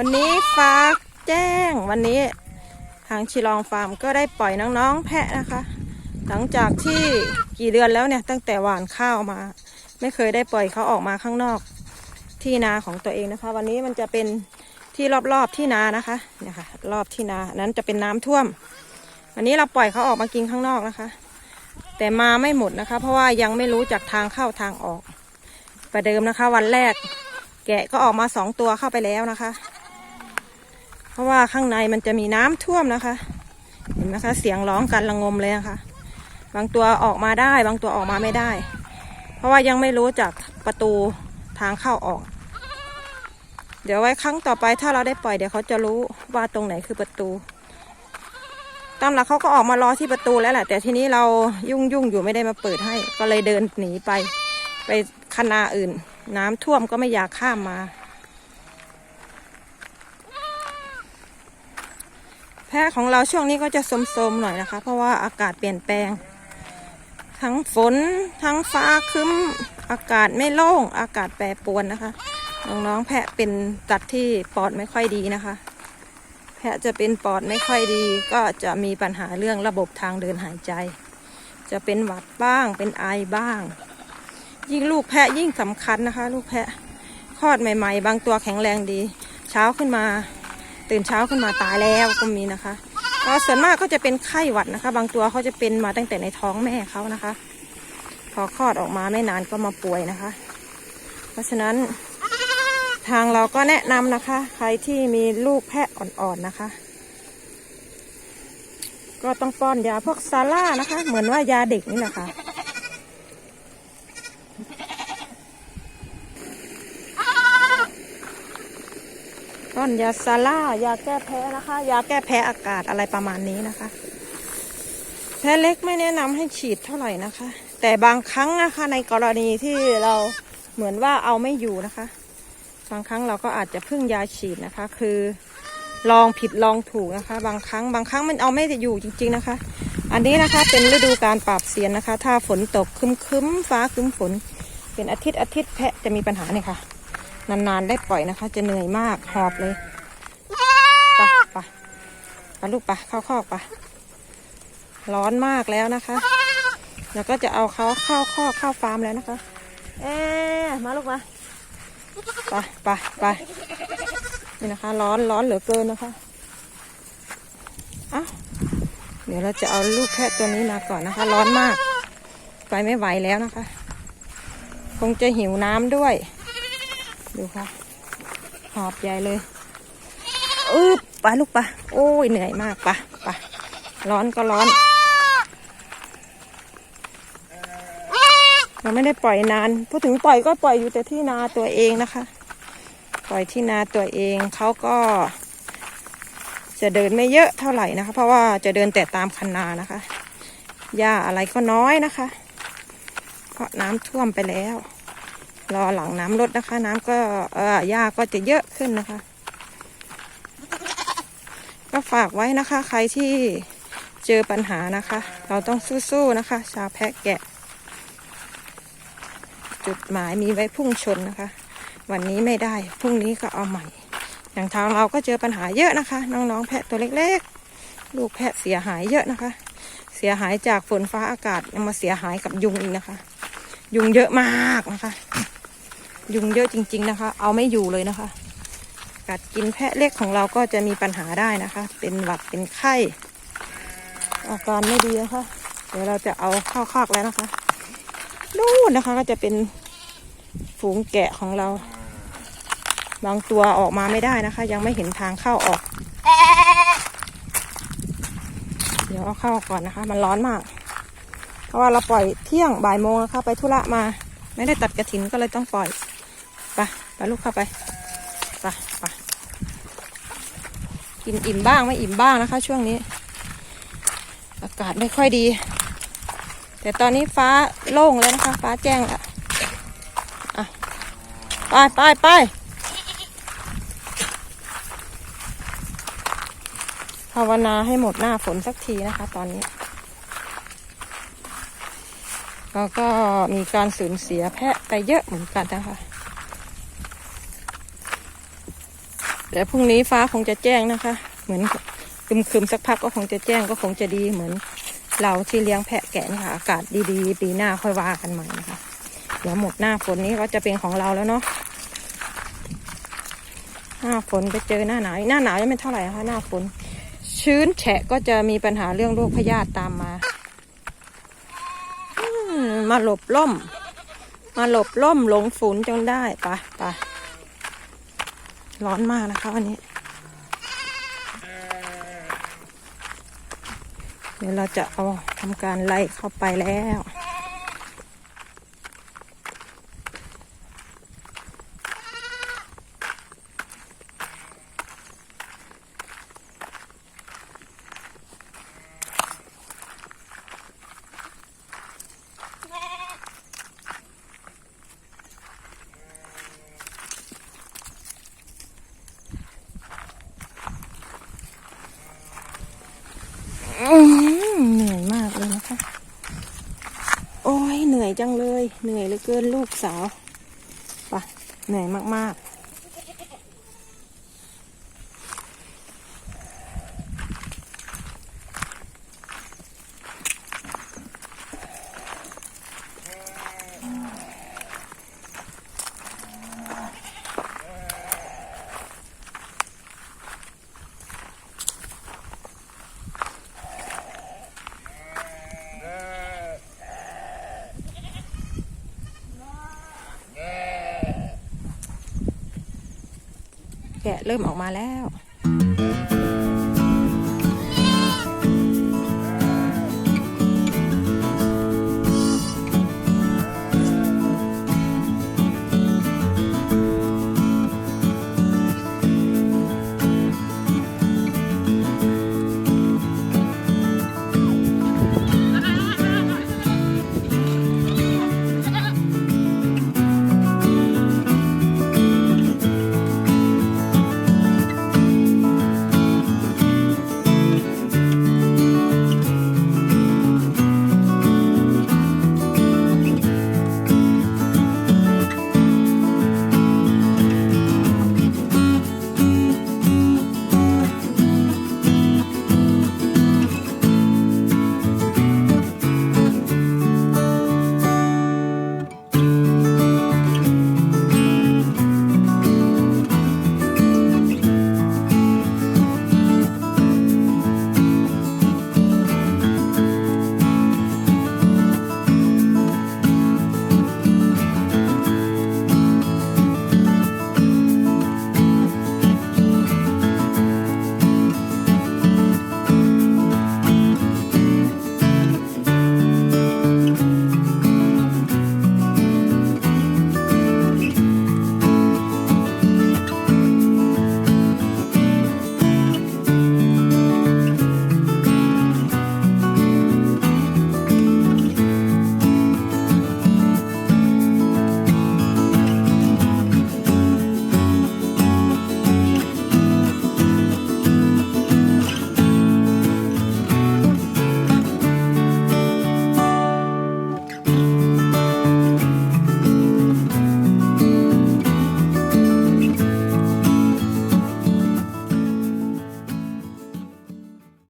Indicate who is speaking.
Speaker 1: วันนี้ฝากแจ้งวันนี้ทางชิลองฟาร์มก็ได้ปล่อยน้องๆแพะนะคะ หลังจากที่กี่เดือนแล้วเนี่ยตั้งแต่หว่านข้าวมา ไม่เคยได้ปล่อยเขาออกมาข้างนอกที่นาของตัวเองนะคะ วันนี้มันจะเป็นที่รอบๆที่นานะคะเนี่ยค่ะรอบที่นานั้นจะเป็นน้ำท่วม วันนี้เราปล่อยเขาออกมากินข้างนอกนะคะ แต่มาไม่หมดนะคะ เพราะว่ายังไม่รู้จากทางเข้าทางออก ประเดิมนะคะ วันแรกแกะก็ออกมาสองตัวเข้าไปแล้วนะคะ ราะว่าข้างในมันจะมีน้ำท่วมนะคะ เห็นไหมคะเสียงร้องกันระงมเลยนะคะ บางตัวออกมาได้ บางตัวออกมาไม่ได้ เพราะว่ายังไม่รู้จากประตูทางเข้าออก เดี๋ยวไว้ครั้งต่อไปถ้าเราได้ปล่อยเดี๋ยวเขาจะรู้ว่าตรงไหนคือประตูตามหลักเขาก็ออกมารอที่ประตูแล้วแหละ แต่ทีนี้เรายุ่งยุ่งอยู่ไม่ได้มาเปิดให้ ก็เลยเดินหนีไป ไปคณาอื่น น้ำท่วมก็ไม่อยากข้ามมา แพะของเราช่วงนี้ก็จะโสมๆหน่อยนะคะ เพราะว่าอากาศเปลี่ยนแปลง ทั้งฝนทั้งฟ้าคึ้มอากาศไม่โล่ง อากาศแปรปรวนนะคะ น้องๆแพะเป็นตัดที่ปอดไม่ค่อยดีนะคะ แพะจะเป็นปอดไม่ค่อยดี ก็จะมีปัญหาเรื่องระบบทางเดินหายใจ จะเป็นหวัดบ้างเป็นไอบ้าง ยิ่งลูกแพะยิ่งสำคัญนะคะ ลูกแพะคลอดใหม่ ๆ บางตัวแข็งแรงดี เช้าขึ้นมา ตื่นเช้าขึ้นมาตายแล้วก็มีนะคะก็ส่วนมากก็จะเป็นไข้หวัดนะคะ บางตัวเขาจะเป็นมาตั้งแต่ในท้องแม่เขานะคะ พอคลอดออกมาไม่นานก็มาป่วยนะคะ เพราะฉะนั้นทางเราก็แนะนำนะคะ ใครที่มีลูกแพะอ่อนๆนะคะ ก็ต้องป้อนยาพวกซาร่านะคะ เหมือนว่ายาเด็กนี่แหละค่ะ อนยาซาร่ายาแก้แพ้นะคะ ยาแก้แพ้อากาศอะไรประมาณนี้นะคะ แพ้เล็กไม่แนะนำให้ฉีดเท่าไหร่นะคะ แต่บางครั้งนะคะในกรณีที่เราเหมือนว่าเอาไม่อยู่นะคะ บางครั้งเราก็อาจจะพึ่งยาฉีดนะคะ คือลองผิดลองถูกนะคะ บางครั้งบางครั้งมันเอาไม่อยู่จริง ๆนะคะ อันนี้นะคะเป็นฤดูการปราบเสียนนะคะ ถ้าฝนตกคึ้มๆฟ้าคึ้มฝน เป็นอาทิตย์อาทิตย์แพะจะมีปัญหาเนี่ยค่ะ นานๆได้ปล่อยนะคะ จะเหนื่อยมากหอบเลยไปไปไปลูกไปเข้าคอกไปร้อนมากแล้วนะคะแล้วก็จะเอาเขาเข้าคอกเข้าฟาร์มแล้วนะคะ เอ๊มาลูกมาไปไปไปนี่นะคะ ร้อนร้อนเหลือเกินนะคะอ้าเดี๋ยวเราจะเอาลูกแพะตัวนี้มาก่อนนะคะ ร้อนมาก ไปไม่ไหวแล้วนะคะ คงจะหิวน้ำด้วย ดูค่ะ หอบใหญ่เลยอึบไปลูกไปโอ้ยเหนื่อยมากไปไปร้อนก็ร้อน เราไม่ได้ปล่อยนาน พูดถึงปล่อยก็ปล่อยอยู่แต่ที่นาตัวเองนะคะ ปล่อยที่นาตัวเองเขาก็ จะเดินไม่เยอะเท่าไหร่นะคะ เพราะว่าจะเดินแต่ตามคันนานะคะหญ้าอะไรก็น้อยนะคะ เพราะน้ำท่วมไปแล้ว รอหลังน้ำลดนะคะ น้ำก็เออหญ้าก็จะเยอะขึ้นนะคะ ก็ฝากไว้นะคะ ใครที่เจอปัญหานะคะ เราต้องสู้ๆนะคะ ชาวแพะแกะ จุดหมายมีไว้พุ่งชนนะคะ วันนี้ไม่ได้พรุ่งนี้ก็เอาใหม่ อย่างทางเราก็เจอปัญหาเยอะนะคะ น้องๆแพะตัวเล็กๆ ลูกแพะเสียหายเยอะนะคะ เสียหายจากฝนฟ้าอากาศยังมาเสียหายกับยุงอีกนะคะ ยุงเยอะมากนะคะ ยุงเยอะจริง ๆนะคะ เอาไม่อยู่เลยนะคะ กัดกินแพะเล็กของเราก็จะมีปัญหาได้นะคะ เป็นหวัดเป็นไข้ อาการไม่ดีนะคะ เดี๋ยวเราจะเอาเข้าคอกแล้วนะคะนู่นนะคะก็จะเป็นฝูงแกะของเรา บางตัวออกมาไม่ได้นะคะ ยังไม่เห็นทางเข้าออก เดี๋ยวเอาเข้าก่อนนะคะ มันร้อนมาก เพราะว่าเราปล่อยเที่ยงบ่ายโมงนะคะ ไปธุระมา ไม่ได้ตัดกระถินก็เลยต้องปล่อย ไปลูกเข้าไปไปไปกินอิ่มบ้างไม่อิ่มบ้างนะคะ ช่วงนี้ อากาศไม่ค่อยดี แต่ตอนนี้ฟ้าโล่งแล้วนะคะ ฟ้าแจ้งแล้วอะไปไปไปภาวนาให้หมดหน้าฝนสักทีนะคะ ตอนนี้แล้วก็มีการสูญเสียแพะไปเยอะเหมือนกันนะคะ แต่พรุ่งนี้ฟ้าคงจะแจ้งนะคะ เหมือนคึมๆสักพักก็คงจะแจ้งก็คงจะดีเหมือน เราที่เลี้ยงแพะแกะนี่ค่ะอากาศดีๆ ปีหน้าค่อยว่ากันใหม่นะคะเดี๋ยวหมดหน้าฝนนี้ก็จะเป็นของเราแล้วเนาะหน้าฝนไปเจอหน้าหนาวหน้าหนาวยังไม่เท่าไหร่นะคะหน้าฝน ชื้นแฉะก็จะมีปัญหาเรื่องโรคพยาธิตามมาอืมาหลบล่ม มาหลบล่มหลงฝนจนได้ปไปะ ร้อนมากนะคะวันนี้ เดี๋ยวเราจะเอาทำการไล่เข้าไปแล้ว อื้อหือเหนื่อยมากเลยนะคะ โอ้ยเหนื่อย จังเลย เหนื่อยเหลือเกินลูกสาวปะเหนื่อยมากๆะเริ่มออกมาแล้ว